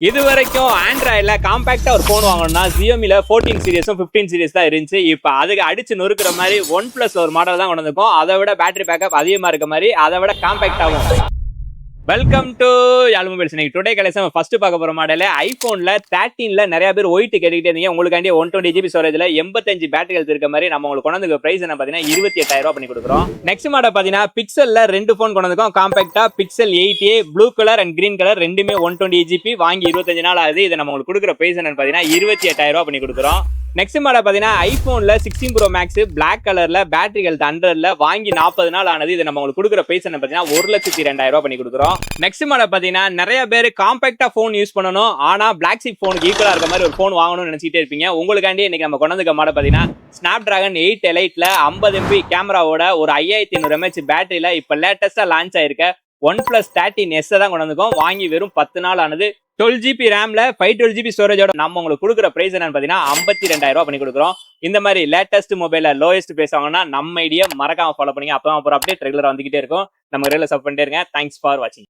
இது வரைக்கும் ஆண்ட்ராய்டில் காம்பேக்டாக ஒரு ஃபோன் வாங்கணும்னா ஜியோமியில் ஃபோர்டீன் சீரியஸும் ஃபிஃப்டீன் சீரியஸ் தான் இருந்துச்சு. இப்போ அதுக்கு அடிச்சு நொறுக்கிற மாதிரி ஒன் ப்ளஸ் ஒரு மாடல் தான் கொண்டு வந்திருக்கோம். அதை விட பேட்டரி பேக்கப் அதிகமாக இருக்க மாதிரி அதை விட காம்பேக்டாகவும் வெல்கம் டு யாழ் மொபைல்ஸ் இன்னைக்கு டுடே கலெக்ஷன் ஃபர்ஸ்ட் பார்க்க போகிற மாடல் ஐஃபோனில் தேர்ட்டீனில் நிறைய பேர் ஒயிட் கேட்டுக்கிட்டே இருந்தீங்க. உங்களுக்காண்டி ஒன் டுவெண்ட்டி ஜிபி ஸ்டோரேஜில் எண்பத்தஞ்சு பேட்டரி ஹெல்த் இருக்க மாதிரி நம்ம உங்களுக்கு கொண்டு வந்து என்ன பார்த்தீங்கன்னா இருபத்தி எட்டாயிரம் பண்ணி கொடுக்குறோம். நெக்ஸ்ட் மாடல் பார்த்தீங்கன்னா பிக்சல்ல ரெண்டு ஃபோன் கொண்டு வந்திருக்கோம். Pixel eight A blue colour and green colour ரெண்டுமே ஒன் டுவெண்ட்டி ஜிபி வாங்கி இருபத்தஞ்சு நாள் ஆகுது. இதை நம்ம உங்களுக்கு கொடுக்குற ப்ரைஸ் என்னன்னு பார்த்தீங்கன்னா இருபத்தி எட்டாயிரம் ரூபா பண்ணி கொடுக்குறோம். நெக்ஸ்ட் மாடல் பார்த்தீங்கன்னா ஐஃபோனில் சிக்ஸ்டீன் ப்ரோ மேக்ஸ் பிளாக் கலரில் பேட்டரி ஹெல்த் ஹண்ட்ரட்ல வாங்கி நாற்பது நாள் ஆனது. இது நம்ம உங்களுக்கு கொடுக்குற பிரைஸ் என்ன பார்த்தீங்கன்னா ஒரு லட்சத்தி ரெண்டாயிரம் ரூபா பண்ணி கொடுக்குறோம். நெக்ஸ்ட் மாடல் பார்த்தீங்கன்னா நிறைய பேர் காம்பேக்டாக ஃபோன் யூஸ் பண்ணணும். ஆனால் பிளாக் சிப் ஃபோனுக்கு ஈக்குவலாக இருக்க மாதிரி ஒரு ஃபோன் வாங்கணும்னு நினச்சிட்டே இருப்பீங்க. உங்களுக்காண்டி இன்னைக்கு நம்ம கொண்டு மாடல் பார்த்தீங்கன்னா ஸ்னாப் டிராகன் எயிட் எலைட்டில் ஐம்பது எம்பி கேமராவோட ஒரு ஐயாயிரத்தி ஐநூறு எம்ஹெச் பேட்டரியில் இப்போ லேட்டஸ்ட்டாக லான்ச் ஆயிருக்க. ஒன் பிளஸ் தேர்ட்டின் எஸ்ஸை தான் கொண்டு வந்திருக்கோம். வாங்கி வெறும் பத்து நாள் ஆனது. டுவெல் ஜிபி ரேம்ல ஃபைவ் டுவெல் ஜிபி ஸ்டோரேஜோட நம்ம உங்களுக்கு கொடுக்குற பிரைஸ் என்னன்னு பார்த்தீங்கன்னா ஐம்பத்தி ரெண்டாயிரம் ரூபா பண்ணி கொடுக்குறோம். இந்த மாதிரி லேட்டஸ்ட் மொபைல லோயஸ்ட் பேசுவாங்கன்னா நம்ம ஐடியா மறக்காம ஃபாலோ பண்ணுங்க. அப்போ அப்புறம் அப்படியே ரெகுலராக வந்துகிட்டே இருக்கும். நம்ம ரெகுலர் சப் பண்ணிட்டே இருங்க தேங்க்ஸ் ஃபார் வாட்சிங்